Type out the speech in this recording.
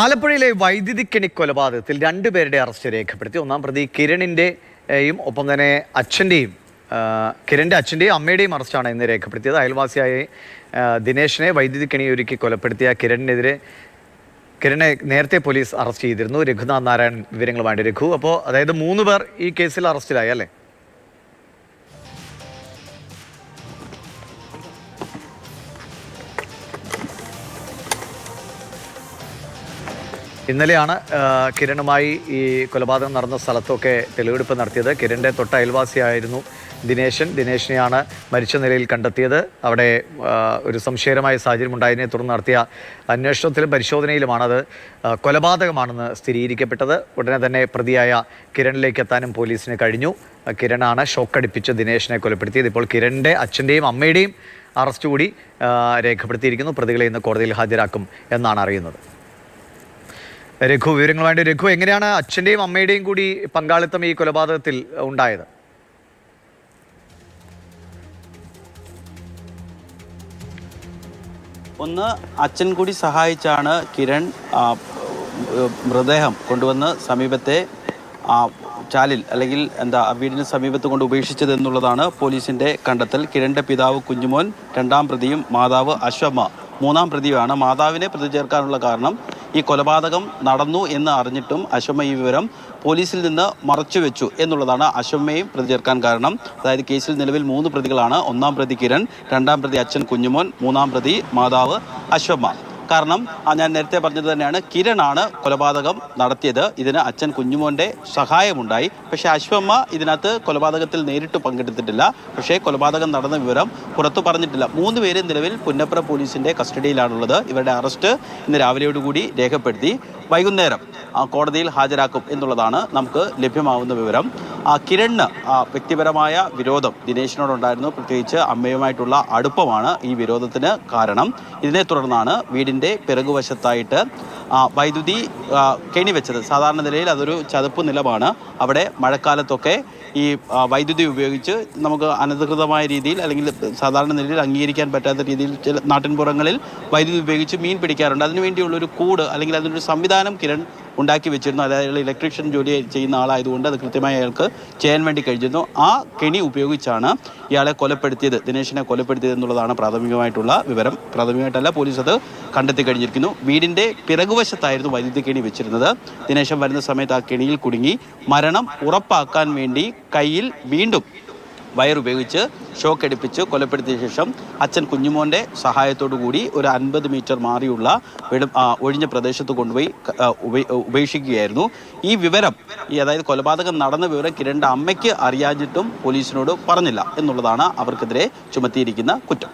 ആലപ്പുഴയിലെ വൈദ്യുതി കെണി കൊലപാതകത്തിൽ രണ്ടുപേരുടെ അറസ്റ്റ് രേഖപ്പെടുത്തി. ഒന്നാം പ്രതി കിരണിന്റെയും ഒപ്പം തന്നെ അച്ഛന്റെയും കിരണിന്റെ അച്ഛന്റെയും അമ്മയുടെയും അറസ്റ്റാണ് ഇന്ന് രേഖപ്പെടുത്തിയത്. അയൽവാസിയായ ദിനേശിനെ വൈദ്യുതി കെണി ഒരുക്കി കൊലപ്പെടുത്തിയ കിരണിനെതിരെ കിരണിനെ നേരത്തെ പോലീസ് അറസ്റ്റ് ചെയ്തിരുന്നു. രഘുനാഥ് നാരായൺ വിവരങ്ങളുമായിട്ട് രഘു. അപ്പോൾ അതായത് മൂന്ന് പേർ ഈ കേസിൽ അറസ്റ്റിലായി അല്ലേ? ഇന്നലെയാണ് കിരണുമായി ഈ കൊലപാതകം നടന്ന സ്ഥലത്തൊക്കെ തെളിവെടുപ്പ് നടത്തിയത്. കിരണിന്റെ തൊട്ട അയൽവാസിയായിരുന്നു ദിനേശൻ. ദിനേശിനെയാണ് മരിച്ച നിലയിൽ കണ്ടെത്തിയത്. അവിടെ ഒരു സംശയകരമായ സാഹചര്യം ഉണ്ടായതിനെ തുടർന്ന് നടത്തിയ അന്വേഷണത്തിലും പരിശോധനയിലുമാണത് കൊലപാതകമാണെന്ന് സ്ഥിരീകരിക്കപ്പെട്ടത്. ഉടനെ തന്നെ പ്രതിയായ കിരണിലേക്ക് എത്താനും പോലീസിന് കഴിഞ്ഞു. കിരണാണ് ഷോക്കടിപ്പിച്ച് ദിനേശിനെ കൊലപ്പെടുത്തിയത്. ഇപ്പോൾ കിരണിന്റെ അച്ഛന്റെയും അമ്മയുടെയും അറസ്റ്റ് കൂടി രേഖപ്പെടുത്തിയിരിക്കുന്നു. പ്രതികളെ ഇന്ന് കോടതിയിൽ ഹാജരാക്കും എന്നാണ് അറിയുന്നത്. രഘു വിവരങ്ങളുമായിട്ട് രഘു എങ്ങനെയാണ് അച്ഛന്റെയും അമ്മയുടെയും കൂടി പങ്കാളിത്തം ഈ കൊലപാതകത്തിൽ ഉണ്ടായത്? ഒന്ന് അച്ഛൻ കൂടി സഹായിച്ചാണ് കിരൺ മൃതദേഹം കൊണ്ടുവന്ന് സമീപത്തെ ചാലിൽ അല്ലെങ്കിൽ എന്താ വീടിന് സമീപത്ത് കൊണ്ട് ഉപേക്ഷിച്ചത് എന്നുള്ളതാണ് പോലീസിന്റെ കണ്ടെത്തൽ. കിരണിന്റെ പിതാവ് കുഞ്ഞുമോൻ രണ്ടാം പ്രതിയും മാതാവ് അശ്വമ്മ. മൂന്നാം പ്രതിയുമാണ്. മാതാവിനെ പ്രതി ചേർക്കാനുള്ള കാരണം ഈ കൊലപാതകം നടന്നു എന്ന് അറിഞ്ഞിട്ടും അശ്വമ ഈ വിവരം പോലീസിൽ നിന്ന് മറച്ചുവെച്ചു എന്നുള്ളതാണ് അശ്വമ്മയും പ്രതി ചേർക്കാൻ കാരണം. അതായത് കേസിൽ നിലവിൽ മൂന്ന് പ്രതികളാണ്. ഒന്നാം പ്രതി കിരൺ രണ്ടാം പ്രതി അച്ഛൻ കുഞ്ഞുമോൻ മൂന്നാം പ്രതി മാതാവ് അശ്വമ്മ. കാരണം ഞാൻ നേരത്തെ പറഞ്ഞത് തന്നെയാണ് കിരണാണ് കൊലപാതകം നടത്തിയത്. ഇതിന് അച്ഛൻ കുഞ്ഞുമോന്റെ സഹായമുണ്ടായി. പക്ഷേ അശ്വമ്മ ഇതിനകത്ത് കൊലപാതകത്തിൽ നേരിട്ട് പങ്കെടുത്തിട്ടില്ല. പക്ഷേ കൊലപാതകം നടന്ന വിവരം പുറത്തു പറഞ്ഞിട്ടില്ല. മൂന്ന് പേര് നിലവിൽ പുന്നപ്ര പോലീസിന്റെ കസ്റ്റഡിയിലാണുള്ളത്. ഇവരുടെ അറസ്റ്റ് ഇന്ന് രാവിലെയോടുകൂടി രേഖപ്പെടുത്തി. വൈകുന്നേരം കോടതിയിൽ ഹാജരാക്കും എന്നുള്ളതാണ് നമുക്ക് ലഭ്യമാവുന്ന വിവരം. ആ കിരണിന് വ്യക്തിപരമായ വിരോധം ദിനേശിനോടുണ്ടായിരുന്നു. പ്രത്യേകിച്ച് അമ്മയുമായിട്ടുള്ള അടുപ്പമാണ് ഈ വിരോധത്തിന് കാരണം. ഇതിനെ തുടർന്നാണ് വീടിന്റെ പിറകുവശത്തായിട്ട് വൈദ്യുതി കെണിവെച്ചത് കെണി സാധാരണ നിലയിൽ അതൊരു ചതുപ്പ് നിലമാണ്. അവിടെ മഴക്കാലത്തൊക്കെ ഈ വൈദ്യുതി ഉപയോഗിച്ച് നമുക്ക് അനധികൃതമായ രീതിയിൽ അല്ലെങ്കിൽ സാധാരണ നിലയിൽ അംഗീകരിക്കാൻ പറ്റാത്ത രീതിയിൽ ചില നാട്ടിൻപുറങ്ങളിൽ വൈദ്യുതി ഉപയോഗിച്ച് മീൻ പിടിക്കാറുണ്ട്. അതിനുവേണ്ടിയുള്ള ഒരു കൂട് അല്ലെങ്കിൽ അതിനൊരു സംവിധാനം കിരൺ ഉണ്ടാക്കി വെച്ചിരുന്നു. അതായത് ഇലക്ട്രീഷ്യൻ ജോലി ചെയ്യുന്ന ആളായതുകൊണ്ട് അത് കൃത്യമായി അയാൾക്ക് ചെയ്യാൻ വേണ്ടി കഴിഞ്ഞിരുന്നു. ആ കെണി ഉപയോഗിച്ചാണ് ഇയാളെ കൊലപ്പെടുത്തിയത്. ദിനേശിനെ കൊലപ്പെടുത്തിയത് എന്നുള്ളതാണ് പ്രാഥമികമായിട്ടുള്ള വിവരം. പ്രാഥമികമായിട്ടല്ല പോലീസ് അത് കണ്ടെത്തി കഴിഞ്ഞിരിക്കുന്നു. വീടിന്റെ പിറകുവശത്തായിരുന്നു വൈദ്യുതി കെണി വെച്ചിരുന്നത്. ദിനേശൻ വരുന്ന സമയത്ത് ആ കെണിയിൽ കുടുങ്ങി മരണം ഉറപ്പാക്കാൻ വേണ്ടി കയ്യിൽ വീണ്ടും വയറുപയോഗിച്ച് ഷോക്ക് അടിപ്പിച്ച് കൊലപ്പെടുത്തിയ ശേഷം അച്ഛൻ കുഞ്ഞുമോന്റെ സഹായത്തോടു കൂടി ഒരു അൻപത് മീറ്റർ മാറിയുള്ള ഒഴിഞ്ഞ പ്രദേശത്ത് കൊണ്ടുപോയി ഉപേക്ഷിക്കുകയായിരുന്നു. ഈ വിവരം ഈ അതായത് കൊലപാതകം നടന്ന വിവരം കിരണിന്റെ അമ്മയ്ക്ക് അറിയാഞ്ഞിട്ടും പോലീസിനോട് പറഞ്ഞില്ല എന്നുള്ളതാണ് അവർക്കെതിരെ ചുമത്തിയിരിക്കുന്ന കുറ്റം.